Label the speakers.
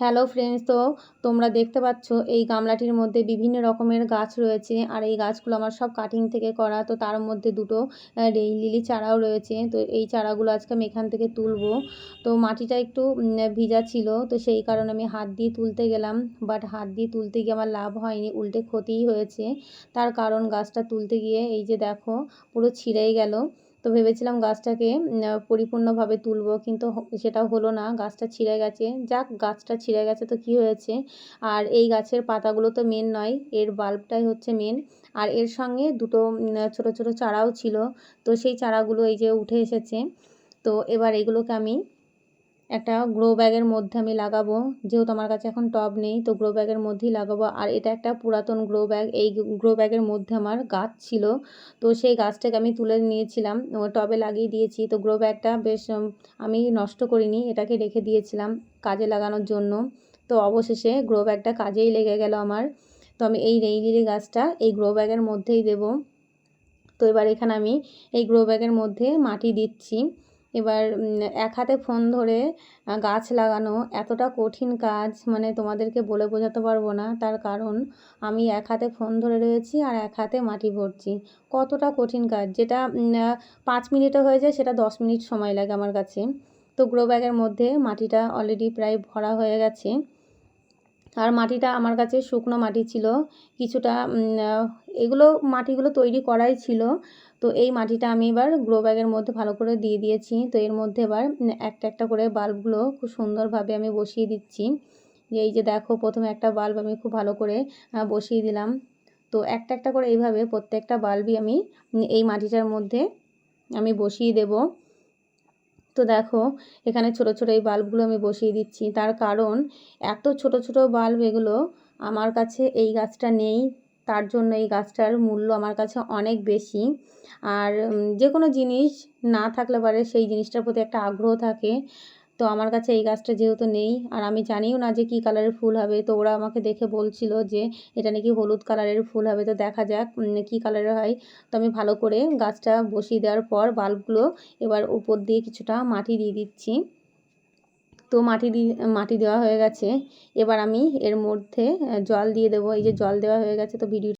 Speaker 1: Hello friends, তো তোমরা দেখতে পাচ্ছ এই গামলাটির মধ্যে বিভিন্ন রকমের গাছ রয়েছে আর এই গাছগুলো আমার সব কাটিং থেকে করা, তো তার মধ্যে দুটো রেই লিলি চারাও রয়েছে। তো এই চারাগুলো আজকে আমি এখান থেকে তুলবো। তো মাটিটা একটু ভিজা ছিল, তো সেই কারণে আমি হাত দিয়ে তুলতে গেলাম। বাট হাত দিয়ে তুলতে গিয়ে আমার লাভ হয়নি, উল্টে ক্ষতিই হয়েছে। তার কারণ গাছটা তুলতে গিয়ে এই যে দেখো, পুরো ছিঁড়েই গেল। তো ভেবেছিলাম গাছটাকে পরিপূর্ণভাবে তুলব, কিন্তু সেটা হলো না, গাছটা ছিঁড়ে গেছে। যাক, গাছটা ছিঁড়ে গেছে তো কি হয়েছে? আর এই গাছের পাতাগুলো তো মেন নয়, এর বাল্বটাই হচ্ছে মেন আর এর সঙ্গে দুটো ছোট ছোট চারাও ছিল, তো সেই চারাগুলো এই যে উঠে এসেছে। তো এবার এগুলোকে আমি একটা গ্রো ব্যাগের মধ্যে আমি লাগাবো। যেহেতু আমার কাছে এখন টব নেই, তো গ্রো ব্যাগের মধ্যেই লাগাবো। আর এটা একটা পুরাতন গ্রো ব্যাগ এই গ্রো ব্যাগের মধ্যে আমার গাছ ছিল। তো সেই গাছটাকে আমি তুলে নিয়েছিলাম টবে লাগিয়ে দিয়েছি। তো গ্রো ব্যাগটা বেশ আমি নষ্ট করিনি, এটাকে রেখে দিয়েছিলাম কাজে লাগানোর জন্য। তো অবশেষে গ্রো ব্যাগটা কাজেই লেগে গেল আমার। তো আমি এই রেইলিরি গাছটা এই গ্রো ব্যাগের মধ্যেই দেব। তো এবার এখানে আমি এই গ্রো ব্যাগের মধ্যে মাটি দিচ্ছি। এবার এক হাতে ফোন ধরে গাছ লাগানো এতটা কঠিন কাজ মানে তোমাদেরকে বলে বোঝাতে পারব না। তার কারণ, আমি এক হাতে ফোন ধরে রয়েছি আর এক হাতে মাটি ভরছি। কতটা কঠিন কাজ, যেটা পাঁচ মিনিটে হয়ে যায়, সেটা দশ মিনিট সময় লাগে আমার কাছে। তো গ্রো ব্যাগের মধ্যে মাটিটা অলরেডি প্রায় ভরা হয়ে গেছে। আর মাটিটা আমার কাছে শুকনো মাটি ছিল। কিছুটা এগুলো মাটিগুলো তৈরি করাই ছিল। তো এই মাটিটা আমি এবার গ্রো ব্যাগের মধ্যে ভালো করে দিয়ে দিয়েছি। তো এর মধ্যে এবার একটা একটা করে বাল্বগুলো খুব সুন্দরভাবে আমি বসিয়ে দিচ্ছি। যে এই যে দেখো, প্রথমে একটা বাল্ব আমি খুব ভালো করে বসিয়ে দিলাম। তো একটা একটা করে এইভাবে প্রত্যেকটা বাল্বই আমি এই মাটিটার মধ্যে আমি বসিয়ে দেব। তো দেখো, এখানে ছোট ছোট এই বাল্বগুলো আমি বসিয়ে দিচ্ছি। তার কারণ, এত ছোট ছোট বাল্ব এগুলো আমার কাছে এই গাছটা নেই। তার জন্য এই গাছটার মূল্য আমার কাছে অনেক বেশি। আর যে কোনো জিনিস না থাকলে পারে সেই জিনিসটার প্রতি একটা আগ্রহ থাকে। তো আমার কাছে এই গাছটা যেহেতু নেই, আর আমি জানিও না যে কী কালারের ফুল হবে, তো ওরা আমাকে দেখে বলছিল যে এটা নাকি হলুদ কালারের ফুল হবে, তো দেখা যাক কী কালারের হয়। তো আমি ভালো করে গাছটা বসিয়ে দেওয়ার পর বাল্বগুলো এবার উপর দিয়ে কিছুটা মাটি দিয়ে দিচ্ছি। তো মাটি দিয়ে মাটি দেওয়া হয়ে গেছে। এবার আমি এর মধ্যে জল দিয়ে দেবো। এই যে জল দেওয়া হয়ে গেছে, তো ভিডিও